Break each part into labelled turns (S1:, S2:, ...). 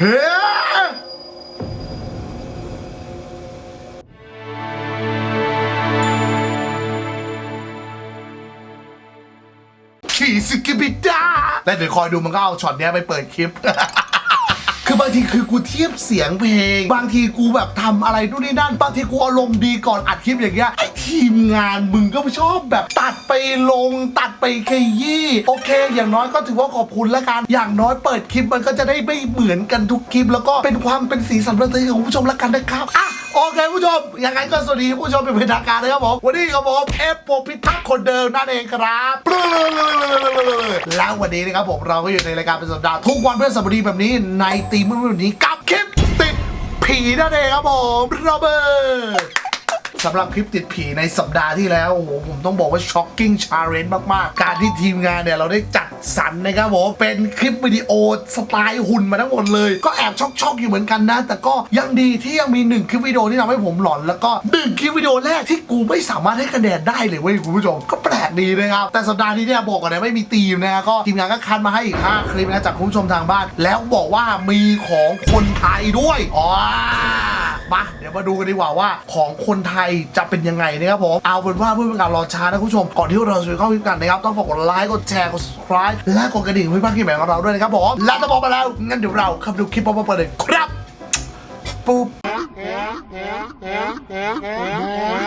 S1: เฮ้ขี่สกิบิดาแล้วเดี๋ยวคอยดูมันก็เอาช็อตเนี้ยไปเปิดคลิป คือบางทีคือกูเทียบเสียงเพลง บางทีกูแบบทำอะไรนู่นนี่นั่น บางทีกูอารมณ์ดีก่อนอัดคลิปอย่างเงี้ยไอ ทีมงานมึงก็ชอบแบบตัดไปลง ตัดไปขยี้โอเค อย่างน้อยก็ถือว่าขอบคุณล้วกัน อย่างน้อยเปิดคลิปมันก็จะได้ไม่เหมือนกันทุกคลิป แล้วก็เป็นความเป็นสีสันบันเทิงของผู้ชมล้วกันนะครับอะโอเคผู้ชมอยังไงก็สวัสดีผู้ชมเป็นทางการนะครับผมวันนี้กับผมเอฟโปพิทักษ์คนเดิมนั่นเองครับแล้ววันนี้นะครับผมเราก็อยู่ในรายการเป็นสัปดาห์ทุกวันเพื่อสัปดาห์แบบนี้ในตีมวันนี้กับคลิปติดผีนั่นเองครับผมโรเบิร์ต สำหรับคลิปติดผีในสัปดาห์ที่แล้ว โอ้โห ผมต้องบอกว่าช็อกกิ้งชาเลนจ์มาก ๆ การที่ทีมงานเนี่ย เราได้จัดสรรนะครับผมเป็นคลิปวิดีโอสไตล์หุ่นมาทั้งหมดเลย ก็แอบช็อกๆอยู่เหมือนกันนะ แต่ก็ยังดีที่ยังมีหนึ่งคลิปวิดีโอที่ทำให้ผมหลอน แล้วก็หนึ่งคลิปวิดีโอแรกที่กูไม่สามารถให้คะแนนได้เลยเว้ยคุณผู้ชมก็แปลกดีนะครับแต่สัปดาห์นี้เนี่ยบอกก่อนนะไม่มีทีมนะก็ทีมงานก็คัดมาให้อีก5คลิปนะจากคุณผู้ชมทางบ้าน แล้วบอกว่ามีของคนไทยด้วยอ๋อ มาเดี๋ยวมาดูกันดีกว่าว่า ของคนไทยจะเป็นยังไงนะครับผม เอาเป็นว่าเพื่อเป็นการรอช้านะคุณผู้ชม ก่อนที่เราจะไปเข้าคลิปกันนะครับ ต้องฝากกดไลค์กดแชร์กด subscribe และกดกระดิ่งเพื่อไม่พลาดคลิปใหม่ของเราด้วยนะครับผมและจะบอกไปแล้วงั้นเดี๋ยวเราเข้าไปดูคลิปพร้อมๆกันเลยครับปุ๊บ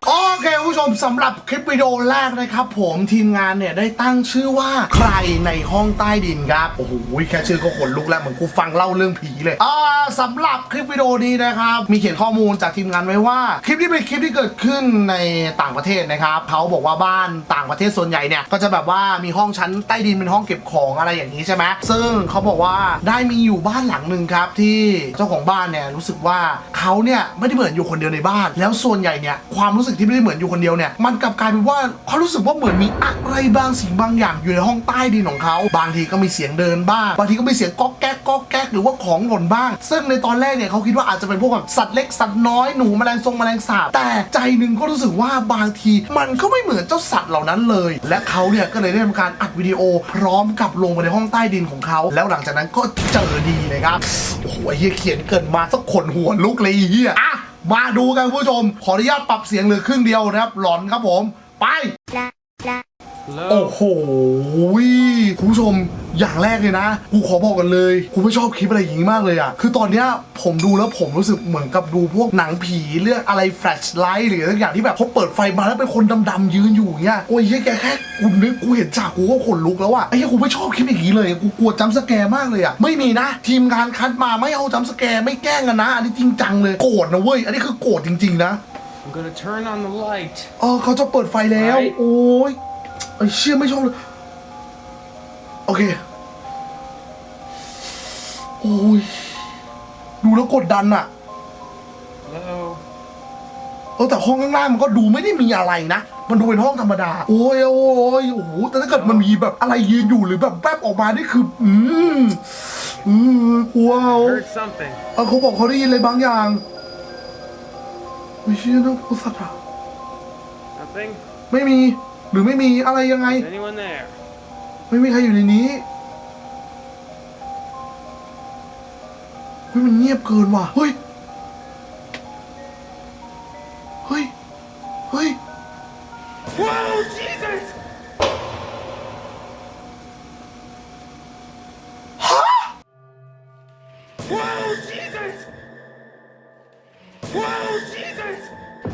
S1: โอเคคุณผู้ชมสำหรับคลิปวิดีโอแรกนะครับ ผมทีมงานเนี่ยได้ตั้งชื่อว่าใครในห้องใต้ดินครับ โอ้โหแค่ชื่อก็ขนลุกแล้วเหมือนกูฟังเล่าเรื่องผีเลยอ่าสำหรับคลิปวิดีโอนี้นะครับ มีเขียนข้อมูลจากทีมงานไว้ว่า คลิปนี้เป็นคลิปที่เกิดขึ้นในต่างประเทศนะครับเขาบอกว่าบ้านต่างประเทศส่วนใหญ่เนี่ยก็จะแบบว่ามีห้องชั้นใต้ดินเป็นห้องเก็บของอะไรอย่างนี้ใช่ไหมซึ่งเขาบอกว่าได้มีอยู่บ้านหลังหนึ่งครับที่เจ้าของบ้านเนี่ยรู้สึกว่าเขาเนี่ยไม่ได้เหมือนอยู่คนเดียวในบ้าน แล้วส่วนใหญ่เนี่ยความรู้สึกที่ไม่ได้เหมือนอยู่คนเดียวเนี่ยมันกลับกลายเป็นว่าเขารู้สึกว่าเหมือนมีอะไรบางสิ่งบางอย่างอยู่ในห้องใต้ดินของเขาบางทีก็มีเสียงเดินบ้างบางทีก็มีเสียงก๊อกแก๊กก๊อกแก๊กหรือว่าของหล่นบ้าง ซึ่งในตอนแรกเนี่ยเขาคิดว่าอาจจะเป็นพวกแบบสัตว์เล็กสัตว์น้อยหนูแมลงทรงแมลงสาบแต่ใจหนึ่งก็รู้สึกว่าบางทีมันก็ไม่เหมือนเจ้าสัตว์เหล่านั้นเลย และเขาเนี่ยก็เลยได้ทำการอัดวิดีโอ พร้อมกับลงไปในห้องใต้ดินของเขาแล้วหลังจากนั้นก็เจอดีนะครับโอ้โหเฮียเขียนเกินมาสักขนหัวลุกเลยเฮียอะ มาดูกันคุณผู้ชม ขออนุญาตปรับเสียงเหลือครึ่งเดียวนะครับ หลอนครับผม ไป โอ้โหคุณผู้ชม อย่างแรกเลยนะ กูขอบอกกันเลยกูไม่ชอบคลิปอะไรอย่างนี้มากเลยอะคือตอนเนี้ยผมดูแล้วผมรู้สึกเหมือนกับดูพวกหนังผีเรื่องอะไรแฟลชไลท์หรืออะไรอย่างที่แบบเขาเปิดไฟมาแล้วเป็นคนดำๆยืนอยู่อย่างเงี้ยโอ้ยเหี้ยแกแค่กูนึกกูเห็นฉากกูก็ขนลุกแล้วอะไอ้เหี้ยกูไม่ชอบคลิปอย่างนี้เลยกูกลัวจัมป์สแกร์มากเลยอะไม่มีนะ ทีมงานคัดมาไม่เอาจัมป์สแกร์ไม่แกล้งกันนะ อันนี้จริงจังเลยโกรธนะเว้ยอันนี้คือโกรธจริงๆนะ
S2: I'm gonna turn on the light.
S1: เออเขาจะเปิดไฟแล้ว
S2: ไฟ
S1: โอ้ยไอ้เชี่ยไม่ชอบเลย โอเค โอ้ยดูแล้วกดดันอะ
S2: Hello.
S1: เออแต่ห้องข้างล่างมันก็ดูไม่ได้มีอะไรนะ มันดูเป็นห้องธรรมดา โอ้ยโอ้ยโอ้โหแต่ถ้าเกิดมันมีแบบอะไรยืนอยู่หรือแบบแป๊บออกมานี่คือ อืมอืมว้าว
S2: Heard something.
S1: เออเขาบอกเขาได้ยินอะไรบางอย่างไม่เชื่อนะกูสัตว์อะ
S2: Nothing?
S1: ไม่มีหรือไม่มีอะไรยังไง
S2: Is anyone there?
S1: ไม่มีใครอยู่ในนี้ เฮ้ยมันเงียบเกินว่ะ เฮ้ย เฮ้ย เฮ้ย
S2: Whoa, Jesus!
S1: ฮะ
S2: Whoa, Jesus! Whoa, Jesus!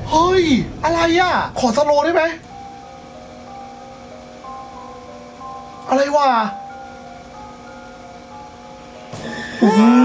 S1: เฮ้ย อะไรอะ ขอสโลว์ได้ไหม อะไรวะโอ้โห
S2: Jesus!
S1: เห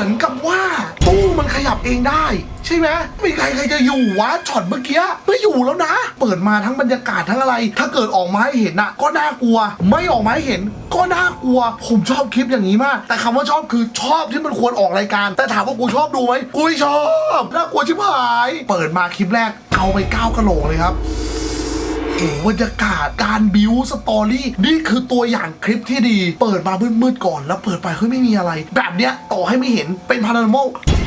S1: มือนกับว่าตู้มันขยับเองได้ ใช่ไหมไม่ใครใครจะอยู่วะช็อตเมื่อกี้ไม่อยู่แล้วนะ เปิดมาทั้งบรรยากาศทั้งอะไร ถ้าเกิดออกมาให้เห็นนะก็น่ากลัว ไม่ออกมาให้เห็น ก็น่ากลัว ผมชอบคลิปอย่างนี้มาก แต่คำว่าชอบคือชอบที่มันควรออกรายการ แต่ถามว่ากูชอบดูไหมกูไม่ชอบน่ากลัวชิบหาย เปิดมาคลิปแรกเอาไปก้าวกระโหลกเลยครับ โอ้บรรยากาศการบิวสตอรี่นี่คือตัวอย่างคลิปที่ดี เปิดมามืดๆก่อน แล้วเปิดไปเฮ้ยไม่มีอะไร แบบเนี้ยต่อให้ไม่เห็นเป็นพาราโม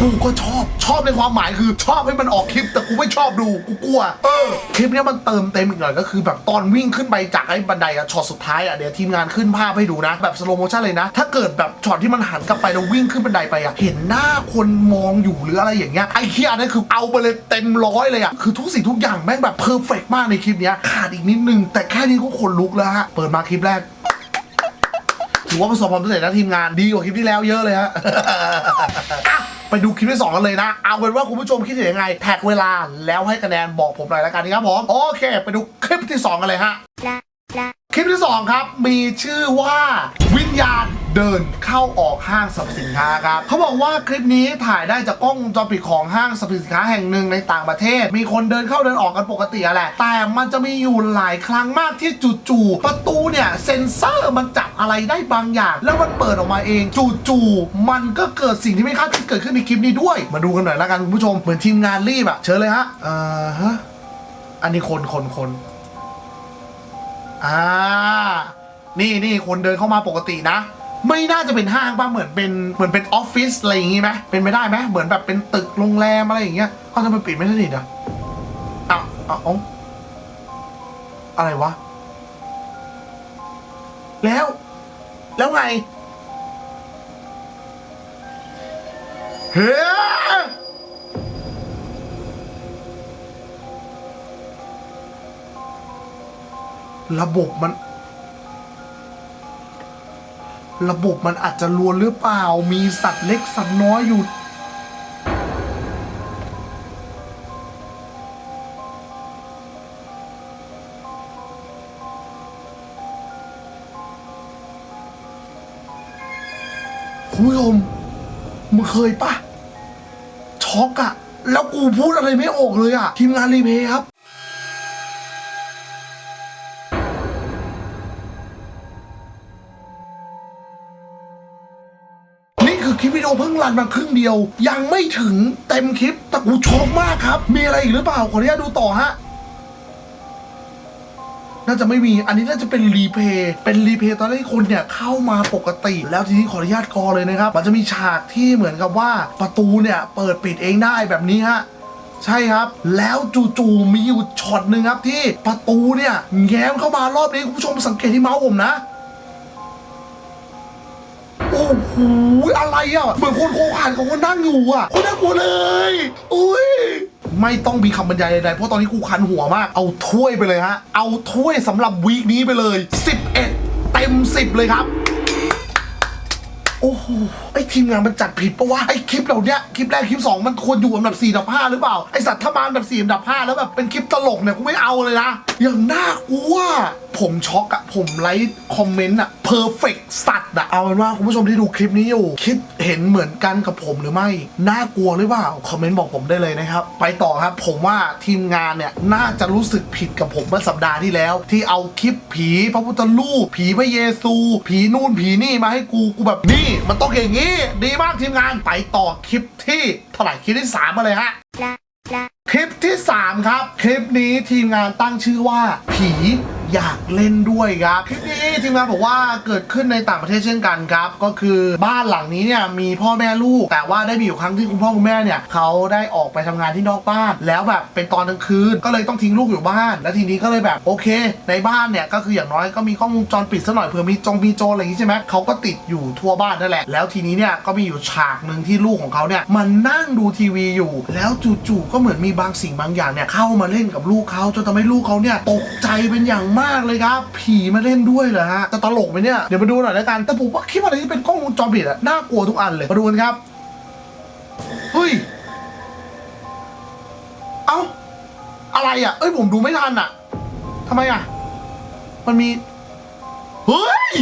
S1: กูกูก็ชอบชอบในความหมายคือชอบให้มันออกคลิป แต่กูไม่ชอบดูกูกลัวเออคลิปเนี้ยมันเติมเต็มอีกหน่อยก็คือ แบบตอนวิ่งขึ้นไปจากไอ้บันไดอะช็อตสุดท้ายอะเดี๋ยวทีมงานขึ้นภาพให้ดูนะแบบสโลโมชั่นเลยนะ ถ้าเกิดแบบช็อตที่มันหันกลับไปแล้ววิ่งขึ้นบันไดไปอะเห็นหน้าคนมองอยู่หรืออะไรอย่างเงี้ยไอ้เคียนั่นคือเอาไปเลยเต็มร้อยเลยอะคือทุกสิ่งทุกอย่างแม่งแบบเพอร์เฟกมากในคลิปเนี้ยขาดอีกนิดนึงแต่แค่นี้ก็ขนลุกแล้วฮะเปิดมาคลิปแรกถือว่าประสบความสำเร็จนะทีมงานดีกว่าคลิปที่แล้วเยอะเลยฮะอะ ไปดูคลิปที่2กันเลยนะ เอาเป็นว่าคุณผู้ชมคิดเห็นยังไง แท็กเวลาแล้วให้คะแนนบอกผมหน่อยละกันนะครับผมโอเค ไปดูคลิปที่2กันเลยฮะคลิปที่2ครับมีชื่อว่าวิญญาณ เดินเข้าออกห้างสรรพสินค้าครับเขาบอกว่าคลิปนี้ถ่ายได้จากกล้องวงจรปิดของห้างสรรพสินค้าแห่งหนึ่งในต่างประเทศ มีคนเดินเข้าเดินออกกันปกติอะแหละ แต่มันจะมีอยู่หลายครั้งมากที่จู่ๆประตูเนี่ยเซ็นเซอร์มันจับอะไรได้บางอย่าง แล้วมันเปิดออกมาเองจู่ๆมันก็เกิดสิ่งที่ไม่คาดคิดเกิดขึ้นในคลิปนี้ด้วย มาดูกันหน่อยละกันคุณผู้ชมเหมือนทีมงานรีบอะเชิญเลยฮะเอ่อฮะอันนี้คนคนคนอ่านี่นี่คนเดินเข้ามาปกตินะ ไม่น่าจะเป็นห้างป่ะเหมือนเป็นเหมือนเป็นออฟฟิศอะไรอย่างงี้ไหมเป็นไปได้ไหมเหมือนแบบเป็นตึกโรงแรมอะไรอย่างเงี้ยเอ้าทำไมปิดไม่สนิทอะอ้าวอ้าวเอ้าอะไรวะ แล้ว แล้วไงเฮ้ระบบมัน ระบบมันอาจจะรวนหรือเปล่า มีสัตว์เล็กสัตว์น้อยอยู่ คุณผู้ชมมึงเคยปะช็อกอะแล้วกูพูดอะไรไม่ออกเลยอะทีมงานรีเพย์ครับ คลิปวิดีโอเพิ่งรันมาครึ่งเดียว ยังไม่ถึงเต็มคลิปแต่กูชอบมากครับ มีอะไรอีกหรือเปล่าขออนุญาตดูต่อฮะน่าจะไม่มี อันนี้น่าจะเป็นรีเพย์ เป็นรีเพย์ตอนที่คนเนี่ยเข้ามาปกติ แล้วทีนี้ขออนุญาตกอเลยนะครับ มันจะมีฉากที่เหมือนกับว่าประตูเนี่ยเปิดปิดเองได้แบบนี้ฮะ ใช่ครับ แล้วจู่ๆมีอยู่ช็อตหนึ่งครับที่ประตูเนี่ยแง้มเข้ามารอบนี้คุณผู้ชมสังเกตที่เมาส์ผมนะ โอ้โหอะไรอะเหมือนคนโคขานของคนนั่งอยู่อะคนน่ากลัวเลยอุ้ยไม่ต้องมีคำบรรยายใดๆเพราะตอนนี้กูคันหัวมาก เอาถ้วยไปเลยฮะ เอาถ้วยสำหรับวีคนี้ไปเลย 11 เต็ม 10 เลยครับโอ้โห ไอทีมงานมันจัดผิดปะวะ ไอคลิปเหล่าเนี้ยคลิปแรกคลิป 2 มันควรอยู่อันดับ4อันดับ5หรือเปล่า ไอสัตว์ถ้ามาอันดับ4อันดับ5แล้วแบบเป็นคลิปตลกเนี่ยกูไม่เอาเลยนะ อย่างน่ากลัว ผมช็อกอะผมไลค์คอมเมนต์อะเพอร์เฟกสัตว์อะเอาเป็นว่าคุณผู้ชมที่ดูคลิปนี้อยู่ คิดเห็นเหมือนกันกับผมหรือไม่ น่ากลัวหรือเปล่า คอมเมนต์บอกผมได้เลยนะครับ ไปต่อครับ ผมว่าทีมงานเนี่ย น่าจะรู้สึกผิดกับผมเมื่อสัปดาห์ที่แล้ว ที่เอาคลิปผีพระพุทธรูปผีพระเยซู ผีนู่นผีนี่มาให้กูกูแบบนี่ มันต้องอย่างนี้ ดีมากทีมงานไปต่อคลิปที่เท่าไหร่คลิปที่สามมาเลยฮะคลิปที่ 3 ครับ คลิปนี้ทีมงานตั้งชื่อว่า ผี อยากเล่นด้วยครับคลิปนี้ทีมงานบอกว่าเกิดขึ้นในต่างประเทศเช่นกันครับ ก็คือบ้านหลังนี้เนี่ยมีพ่อแม่ลูก แต่ว่าได้มีอยู่ครั้งที่คุณพ่อคุณแม่เนี่ยเขาได้ออกไปทำงานที่นอกบ้าน แล้วแบบเป็นตอนกลางคืนก็เลยต้องทิ้งลูกอยู่บ้าน แล้วทีนี้ก็เลยแบบโอเค ในบ้านเนี่ยก็คืออย่างน้อยก็มีกล้องวงจรปิดซะหน่อยเผื่อมีจงมีโจรอะไรอย่างนี้ใช่ไหมเขาก็ติดอยู่ทั่วบ้านนั่นแหละ แล้วทีนี้เนี่ยก็มีอยู่ฉากหนึ่งที่ลูกของเขาเนี่ยมันนั่งดูทีวีอยู่ แล้วจู่ๆก็เหมือนมีบางสิ่งบางอย่างเนี่ยเข้ามาเล่นกับลูกเขาจนทำให้ลูกเขาเนี่ยตกใจเป็นอย่างมากากเลยครับ ผีมาเล่นด้วยเหรอฮะจะตลกไหมเนี่ย เดี๋ยวมาดูหน่อยแล้วกัน แต่ผมว่าคลิปอะไรที่เป็นกล้องวงจรปิดอะน่ากลัวทุกอันเลย มาดูกันครับเฮ้ย เอ้า อะไรอะเอ้ยผมดูไม่ทันอะทำไมอะมันมี เฮ้ย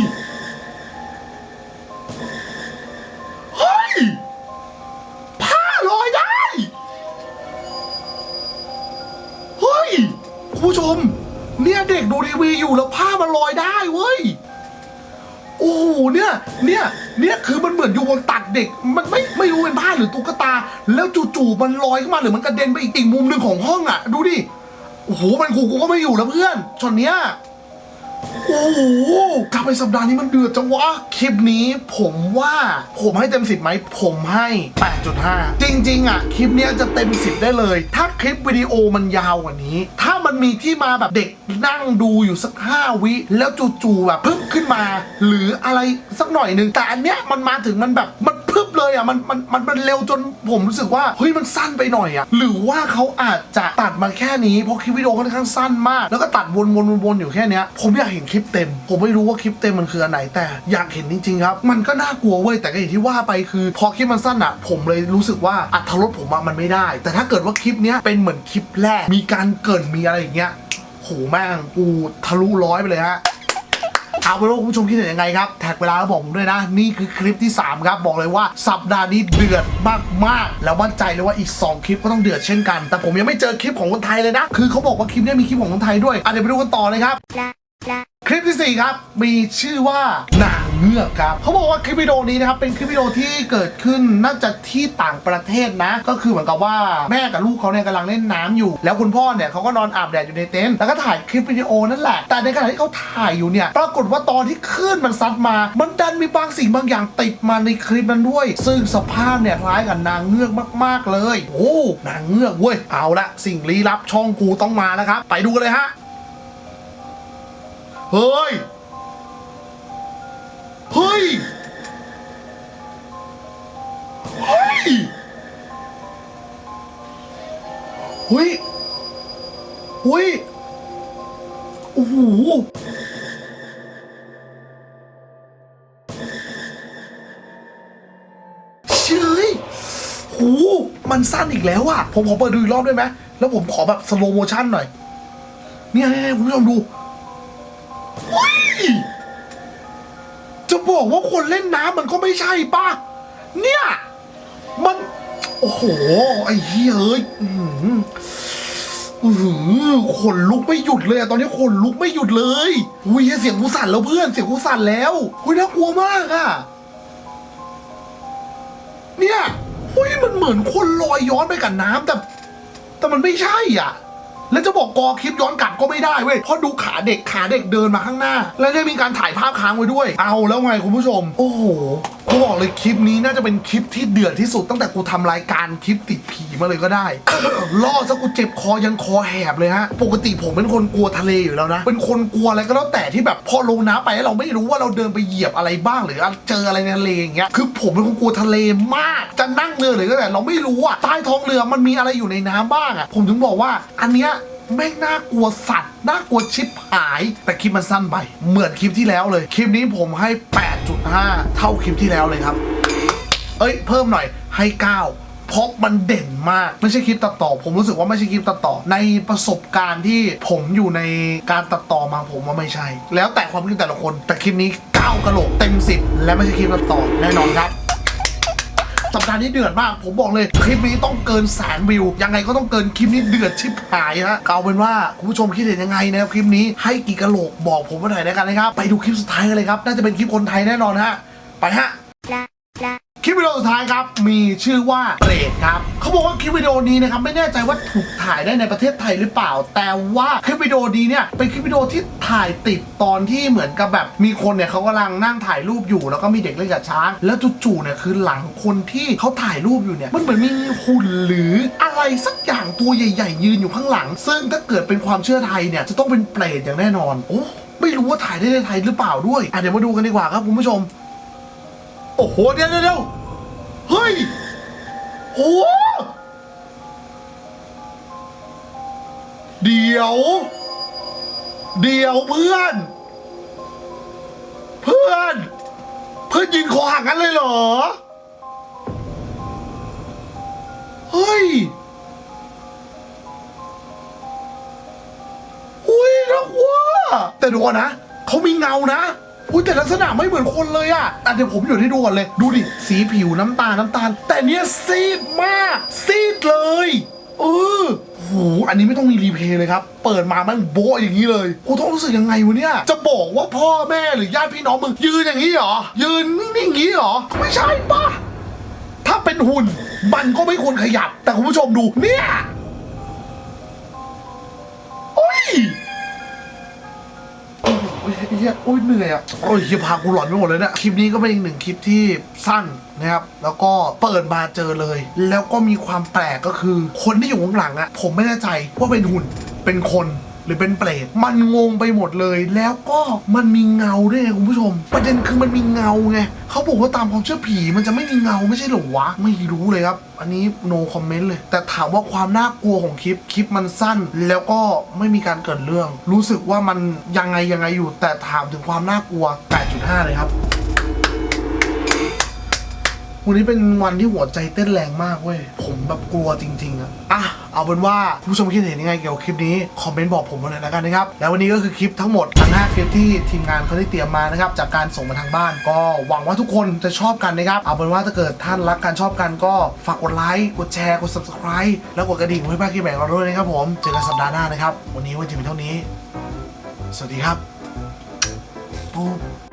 S1: เฮ้ย ผ้าลอยได้ เฮ้ย คุณผู้ชม เนี่ยเด็กดูทีวีอยู่แล้วผ้ามันลอยได้เว้ย โอ้โหเนี่ย เนี่ย เนี่ยคือมันเหมือนอยู่บนตักเด็ก มันไม่ไม่รู้เป็นผ้าหรือตุ๊กตา แล้วจู่ๆมันลอยขึ้นมาหรือมันกระเด็นไปอีกอีกมุมหนึ่งของห้องอะ ดูดิ โอ้โหมันกูกูก็ไม่อยู่แล้วเพื่อนช็อตเนี้ย โอ้โหกลับไปสัปดาห์นี้มันเดือดจังวะ คลิปนี้ผมว่าผมให้เต็มสิบไหม ผมให้ 8.5 จริง ๆ อะ คลิปเนี้ยจะเต็มสิบได้เลย ถ้าคลิปวิดีโอมันยาวกว่านี้ ถ้ามันมีที่มาแบบเด็กนั่งดูอยู่สัก 5 วิ แล้วจู่ๆแบบพึบขึ้นมา หรืออะไรสักหน่อยหนึ่งแต่อันเนี้ยมันมาถึงมันแบบมันพึบ เลยอะมันมันมันมันเร็วจนผมรู้สึกว่าเฮ้ยมันสั้นไปหน่อยอะหรือว่าเขาอาจจะตัดมาแค่นี้เพราะคลิปวิดีโอค่อนข้างสั้นมาก แล้วก็ตัดวนวนวนวนอยู่แค่เนี้ยผมอยากเห็นคลิปเต็ม ผมไม่รู้ว่าคลิปเต็มมันคืออันไหนแต่อยากเห็นจริงๆครับ มันก็น่ากลัวเว้ยแต่ก็อย่างที่ว่าไปคือ พอคลิปมันสั้นอะ ผมเลยรู้สึกว่าอัตรสผมอะมันไม่ได้ แต่ถ้าเกิดว่าคลิปเนี้ยเป็นเหมือนคลิปแรกมีการเกรินมีอะไรอย่างเงี้ยโหแม่งกูทะลุร้อยไปเลยฮะ เอาเป็นว่าคุณผู้ชมคิดเห็นยังไงครับ แท็กเวลาแล้วบอกผมด้วยนะ นี่คือคลิปที่ 3 ครับ บอกเลยว่าสัปดาห์นี้เดือดมากๆ แล้วมั่นใจเลยว่าอีก 2 คลิปก็ต้องเดือดเช่นกัน แต่ผมยังไม่เจอคลิปของคนไทยเลยนะ คือเขาบอกว่าคลิปนี้มีคลิปของคนไทยด้วยอะเดี๋ยวไปดูกันต่อเลยครับ คลิปที่ 4 ครับ มีชื่อว่านางเงือกครับเขาบอกว่าคลิปวิดีโอนี้นะครับ เป็นคลิปวิดีโอที่เกิดขึ้นน่าจะที่ต่างประเทศนะ ก็คือเหมือนกับว่าแม่กับลูกเขาเนี่ยกำลังเล่นน้ำอยู่ แล้วคุณพ่อเนี่ยเขาก็นอนอาบแดดอยู่ในเต็นท์แล้วก็ถ่ายคลิปวิดีโอนั่นแหละ แต่ในขณะที่เขาถ่ายอยู่เนี่ย ปรากฏว่าตอนที่คลื่นมันซัดมา มันดันมีบางสิ่งบางอย่างติดมาในคลิปนั้นด้วย ซึ่งสภาพเนี่ยคล้ายกับนางเงือกมาก ๆเลย โอ้นางเงือกเว้ยเอาละสิ่งลี้ลับช่องกูต้องมาแล้วครับไปดูกันเลยฮะ เฮ้ย เฮ้ย เฮ้ย เฮ้ยเฮ้ยโอ้โหเชยโหมันสั้นอีกแล้วอะผมขอเปิดดูอีกรอบได้ไหม แล้วผมขอแบบสโลโมชั่นหน่อย เนี่ยเนี่ยคุณผู้ชมดู บอกว่าคนเล่นน้ำมันก็ไม่ใช่ป่ะ เนี่ย มัน โอ้โห ไอ้เฮ้ยเอ้ยอือหืออื้อหือขนลุกไม่หยุดเลยอะตอนนี้ขนลุกไม่หยุดเลยอุ้ยเสียงกูสั่นแล้วเพื่อน เสียงกูสั่นแล้วอุ้ยน่ากลัวมากอะเนี่ยอุ้ยมันเหมือนคนลอยย้อนไปกับน้ำแต่ แต่มันไม่ใช่อะ แล้วจะบอกกอคลิปย้อนกลับก็ไม่ได้เว้ยเพราะดูขาเด็กขาเด็กเดินมาข้างหน้า และได้มีการถ่ายภาพค้างไว้ด้วย เอาแล้วไงคุณผู้ชม โอ้โหกูบอกเลยคลิปนี้น่าจะเป็นคลิปที่เดือดที่สุดตั้งแต่กูทำรายการคลิปติดผี มาเลยก็ได้ ล่อซะกูเจ็บคอยันคอแหบเลยฮะ ปกติผมเป็นคนกลัวทะเลอยู่แล้วนะ เป็นคนกลัวอะไรก็แล้วแต่ที่แบบพอลงน้ำไปเราไม่รู้ว่าเราเดินไปเหยียบอะไรบ้าง หรือเจออะไรในทะเลอย่างเงี้ย คือผมเป็นคนกลัวทะเลมาก จะนั่งเรือหรือก็แต่เราไม่รู้อะใต้ท้องเรือมันมีอะไรอยู่ในน้ำบ้างอะผมถึงบอกว่าอันเนี้ยแม่งน่ากลัวสัตว์น่ากลัวชิบหาย แต่คลิปมันสั้นไป เหมือนคลิปที่แล้วเลย คลิปนี้ผมให้ 8.5 เท่าคลิปที่แล้วเลยครับ เอ้ย เพิ่มหน่อยให้ 9 เพราะมันเด่นมากไม่ใช่คลิปตัดต่อ ผมรู้สึกว่าไม่ใช่คลิปตัดต่อ ในประสบการณ์ที่ผมอยู่ในการตัดต่อมาผมว่าไม่ใช่ แล้วแต่ความคิดแต่ละคนแต่คลิปนี้9กระโหลกเต็ม 10 และไม่ใช่คลิปตัดต่อแน่นอนครับสัปดาห์นี้เดือดมาก ผมบอกเลยคลิปนี้ต้องเกินแสนวิว ยังไงก็ต้องเกินคลิปนี้เดือดชิบหายฮะเอาเป็นว่าคุณผู้ชมคิดเห็นยังไงนะครับคลิปนี้ให้กี่กะโหลกบอกผมมาหน่อยนนะครับไปดูคลิปสุดท้ายกันเลยครับ น่าจะเป็นคลิปคนไทยแน่นอนฮะ ไปฮะ คลิปวิดีโอสุดท้ายครับ มีชื่อว่าเปรตครับเขาบอกว่าคลิปวิดีโอนี้นะครับไม่แน่ใจว่าถูกถ่ายได้ในประเทศไทยหรือเปล่า แต่ว่าคลิปวิดีโอนี้เนี่ยเป็นคลิปวิดีโอที่ถ่ายติดตอนที่เหมือนกับแบบ มีคนเนี่ยเขากำลังนั่งถ่ายรูปอยู่แล้วก็มีเด็กเล่นกับช้าง แล้วจู่ๆเนี่ยคือหลังคนที่เขาถ่ายรูปอยู่เนี่ยมันเหมือนมีหุ่นหรืออะไรสักอย่างตัวใหญ่ ๆ ยืนอยู่ข้างหลัง ซึ่งถ้าเกิดเป็นความเชื่อไทยเนี่ยจะต้องเป็นเปรตอย่างแน่นอนโอ้ไม่รู้ว่าถ่ายได้ในไทยหรือเปล่าด้วยอะเดี๋ยวมาดูกันดีกว่าครับคุณผู้ชม อ้โห เดี๋ยวเดี๋ยวเฮ้ยโอ้เดี๋ยว เดี๋ยวเพื่อน เพื่อน เพื่อนยิงคอหักกันเลยเหรอ เฮ้ยอุ้ยน่ากลัวแต่ดูก่อนนะ เขามีเงานะ อุ้ยแต่ลักษณะไม่เหมือนคนเลยอะอะเดี๋ยวผมอยู่ให้ดูก่อนเลย ดูดิ สีผิวน้ำตาลน้ำตาล แต่เนี้ยซีดมาก ซีดเลยเออโหอันนี้ไม่ต้องมีรีเพย์เลยครับ เปิดมามันโบ๊ะอย่างนี้เลยกูต้องรู้สึกยังไงวะเนี่ย จะบอกว่าพ่อแม่หรือญาติพี่น้องมึงยืนอย่างนี้เหรอ ยืนนิ่งๆอย่างนี้เหรอ ไม่ใช่ปะถ้าเป็นหุ่น มันก็ไม่ควรขยับ แต่คุณผู้ชมดูเนี่ย โอ้ย อ้ยเฮียโอ้ยเหนื่อยอะโอ้ยเฮียพากูหลอนไปหมดเลยเนี่ยคลิปนี้ก็เป็นอีกหนึ่งคลิปที่สั้นนะครับแล้วก็เปิดมาเจอเลย แล้วก็มีความแปลกก็คือ คนที่อยู่ข้างหลังอะผมไม่แน่ใจว่าเป็นหุ่นเป็นคน หรือเป็นเปรตมันงงไปหมดเลย แล้วก็มันมีเงาด้วยไงคุณผู้ชม ประเด็นคือมันมีเงาไงเขาบอกว่าตามความเชื่อผีมันจะไม่มีเงาไม่ใช่หรอวะ ไม่รู้เลยครับ อันนี้ no comment เลย แต่ถามว่าความน่ากลัวของคลิปคลิปมันสั้น แล้วก็ไม่มีการเกิดเรื่อง รู้สึกว่ามันยังไงยังไงอยู่ แต่ถามถึงความน่ากลัว 8.5 เลยครับวันนี้เป็นวันที่หัวใจเต้นแรงมากเว้ย ผมแบบกลัวจริง ๆอะอะ เอาเป็นว่าผู้ชมคิดเห็นยังไงเกี่ยวกับคลิปนี้คอมเมนต์บอกผมมาเลยแล้วกันนะครับแล้ววันนี้ก็คือคลิปทั้งหมดทั้ง5คลิปที่ทีมงานเขาได้เตรียมมานะครับจากการส่งมาทางบ้าน ก็หวังว่าทุกคนจะชอบกันนะครับเอาเป็นว่าถ้าเกิดท่านรักการชอบกันก็ฝากกดไลค์กดแชร์กด subscribe แล้วกดกระดิ่งเพื่อคลิปใหม่ของเราด้วยนะครับผมเจอกันสัปดาห์หน้านะครับวันนี้วันจะมีเท่านี้ สวัสดีครับปุ๊บ